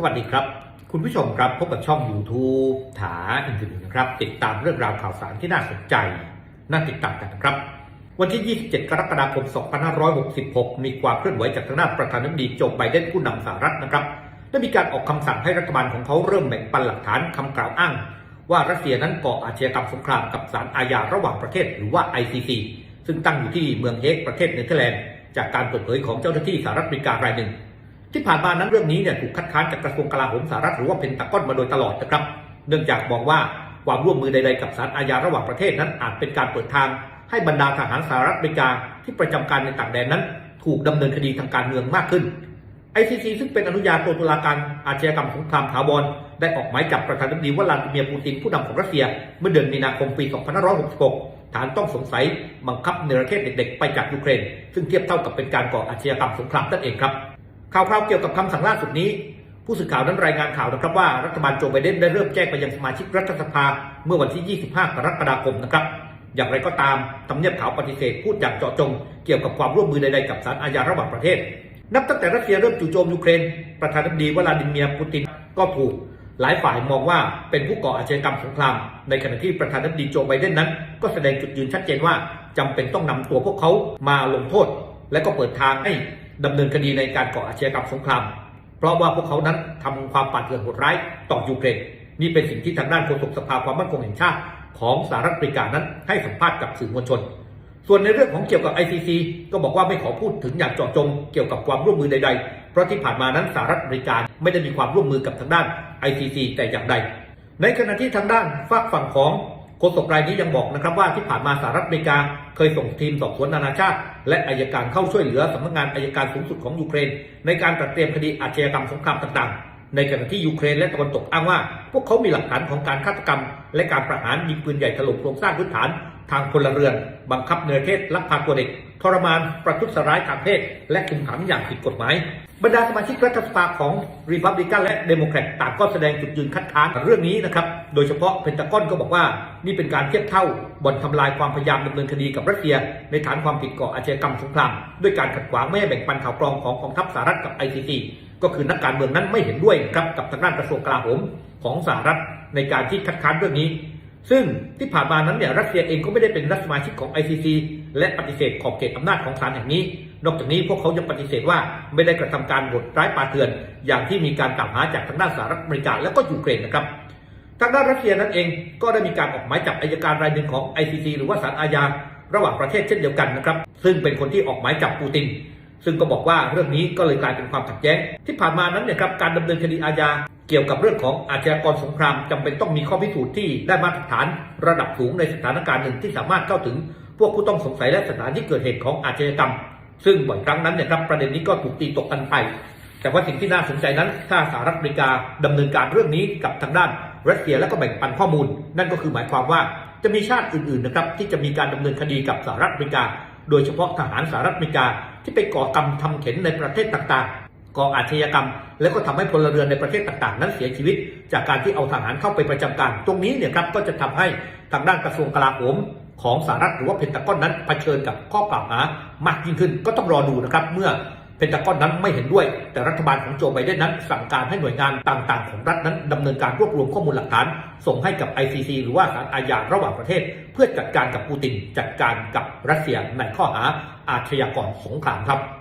สวัสดีครับ คุณผู้ชมครับพบกับช่อง YouTube ถาอินทร์เน็ตนะครับ ติดตามเรื่องราวข่าวสารที่น่าสนใจ น่าติดตามกันนะครับ วันที่ 27 กรกฎาคม 2566 มีความเคลื่อนไหวจากทางด้านประธานาธิบดีโจไบเดนผู้นำสหรัฐนะครับ ได้มีการออกคำสั่งให้รัฐบาลของเขาเริ่มแบ่งปันหลักฐานคำกล่าวอ้าง ว่ารัสเซียนั้นก่ออาชญากรรมสงครามกับศาลอาญาระหว่างประเทศหรือว่า ICC ซึ่งตั้งอยู่ที่เมืองเฮกประเทศเนเธอร์แลนด์จากการเปิดเผยของเจ้าหน้าที่สหรัฐอเมริการายหนึ่ง ที่ผ่านมานั้นเรื่องนี้เนี่ยถูกคัดค้านจากกระทรวงกลาโหมสหรัฐหรือว่าเพนตากอนมาโดยตลอดนะครับ เนื่องจากมองว่าความร่วมมือใดๆกับศาลอาญาระหว่างประเทศนั้นอาจเป็นการเปิดทาง ให้บรรดาทหารสหรัฐอเมริกาที่ประจำการในต่างแดนนั้น ถูกดำเนินคดีทางการเมืองมากขึ้น ICC ซึ่งเป็นอนุญาโตตุลาการอาชญากรรมสงครามถาวรได้ออกหมายจับประธานาธิบดีวลาดิเมียร์ปูตินผู้นำของรัสเซีย เมื่อเดือนมีนาคมปี 2566 ฐานต้องสงสัยบังคับเนรเทศเด็กๆ ไปจากยูเครน ซึ่งเทียบเท่ากับเป็นการก่ออาชญากรรมสงครามนั่นเองครับ ข่าวคราวเกี่ยวกับคำสั่งล่าสุดนี้ ผู้สื่อข่าวนั้นรายงานข่าวนะครับว่ารัฐบาลโจไบเดนได้เริ่มแจ้งไปยังสมาชิกรัฐสภาเมื่อวันที่ 25 กรกฎาคมนะครับ อย่างไรก็ตามทำเนียบขาวปฏิเสธพูดอย่างเจาะจง เกี่ยวกับความร่วมมือใดๆกับศาลอาญาระหว่างประเทศ นับตั้งแต่รัสเซียเริ่มจู่โจมยูเครน ประธานาธิบดีวลาดิเมียร์ปูตินก็ถูกหลายฝ่ายมองว่าเป็นผู้ก่ออาชญากรรมสงคราม ในขณะที่ประธานาธิบดีโจไบเดนนั้น ก็แสดงจุดยืนชัดเจนว่าจำเป็นต้องนำตัวพวกเขามาลงโทษ และก็เปิดทางให้ ดำเนินคดีในการก่ออาชญากรรมสงคราม เพราะว่าพวกเขานั้นทำความป่าเถื่อนโหดร้ายต่อยูเครนนี่เป็นสิ่งที่ทางด้านโฆษกสภาความมั่นคงแห่งชาติของสหรัฐอเมริกานั้นให้สัมภาษณ์กับสื่อมวลชน ส่วนในเรื่องของเกี่ยวกับ ICC ก็บอกว่าไม่ขอพูดถึงอย่างเจาะจงเกี่ยวกับความร่วมมือใด ๆ เพราะที่ผ่านมานั้นสหรัฐอเมริกาไม่ได้มีความร่วมมือกับทางด้าน ICC แต่อย่างใด ในขณะที่ทางด้านฝากฝั่งของ โฆษกรายนี้ยังบอกนะครับว่าที่ผ่านมาสหรัฐอเมริกาเคยส่งทีมสอบสวนนานาชาติ และอายการเข้าช่วยเหลือสำนักงานอายการสูงสุดของยูเครน ในการตระเตรียมคดีอาชญากรรมสงครามต่างๆ ในขณะที่ยูเครนและตะวันตกอ้างว่า พวกเขามีหลักฐานของการฆาตกรรม และการประหารยิงปืนใหญ่ถล่มโครงสร้างพื้นฐาน ทางพลเรือน บังคับเนรเทศลักพาตัวเด็กทรมานประทุษร้ายทางเพศ และคุมขังอย่างผิดกฎหมาย บรรดาสมาชิกรัฐสภาของรีพับลิกันและเดโมแครตต่างก็แสดงจุดยืนคัดค้านเรื่องนี้นะครับ โดยเฉพาะเพนตากอนก็บอกว่านี่เป็นการเทียบเท่าบ่อนทำลายความพยายามดำเนินคดีกับรัสเซีย ในฐานความผิดก่ออาชญากรรมสงคราม ด้วยการขัดขวางไม่ให้แบ่งปันข่าวกรองของกองทัพสหรัฐกับ ICC ก็คือนักการเมืองนั้นไม่เห็นด้วยครับกับทางด้านกระทรวงกลาโหมของสหรัฐในการที่คัดค้านเรื่องนี้ ซึ่งที่ผ่านมานั้นเนี่ยรัสเซียเองก็ไม่ได้เป็นรัฐสมาชิกของ ICC และปฏิเสธขอบเขตอำนาจของศาลแห่งนี้ นอกจากนี้พวกเขายังปฏิเสธว่าไม่ได้กระทำการบดร้ายปาเถื่อน อย่างที่มีการกล่าวหาจากทางด้านสหรัฐอเมริกาและก็ยูเครนนะครับทางด้านรัสเซียนั้นเองก็ได้มีการออกหมายจับอายการรายหนึ่งของ ICC หรือว่าศาลอาญาระหว่างประเทศเช่นเดียวกันนะครับ ซึ่งเป็นคนที่ออกหมายจับปูติน ซึ่งก็บอกว่าเรื่องนี้ก็เลยกลายเป็นความขัดแย้ง ที่ผ่านมานั้นเนี่ยครับการดำเนินคดีอาญาเกี่ยวกับเรื่องของอาชญากรสงครามจำเป็นต้องมีข้อพิสูจน์ที่ได้มาตรฐานระดับสูงในสถานการณ์หนึ่งที่สามารถเข้าถึง พวกผู้ต้องสงสัยและสถานที่เกิดเหตุของอาชญากรรม ซึ่งบ่อยครั้งนั้นเนี่ยครับประเด็นนี้ก็ถูกตีตกกันไป แต่ว่าสิ่งที่น่าสนใจนั้น ถ้าสหรัฐอเมริกาดำเนินการเรื่องนี้กับทางด้านรัสเซียแล้วก็แบ่งปันข้อมูล นั่นก็คือหมายความว่าจะมีชาติอื่นๆนะครับที่จะมีการดำเนินคดีกับสหรัฐอเมริกา โดยเฉพาะทหารสหรัฐอเมริกา ที่ไปก่อกรรมทำเข็นในประเทศต่างๆ ก่ออาชญากรรม แล้วก็ทำให้พลเรือนในประเทศต่างๆ นั้นเสียชีวิต จากการที่เอาทหารเข้าไปประจำการ ตรงนี้เนี่ยครับก็จะทำให้ทางด้านกระทรวงกลาโหม ของสหรัฐหรือว่าเพนตากอนนั้นเผชิญกับข้อกล่าวหามากยิ่งขึ้น ก็ต้องรอดูนะครับเมื่อเพนตากอนนั้นไม่เห็นด้วย แต่รัฐบาลของโจไบเดนนั้นสั่งการให้หน่วยงานต่างๆ ของรัฐนั้นดำเนินการรวบรวมข้อมูลหลักฐาน ส่งให้กับ ICC หรือว่าศาลอาญาระหว่างประเทศ เพื่อจัดการกับปูตินจัดการกับรัสเซียในข้อหาอาชญากรสงครามครับ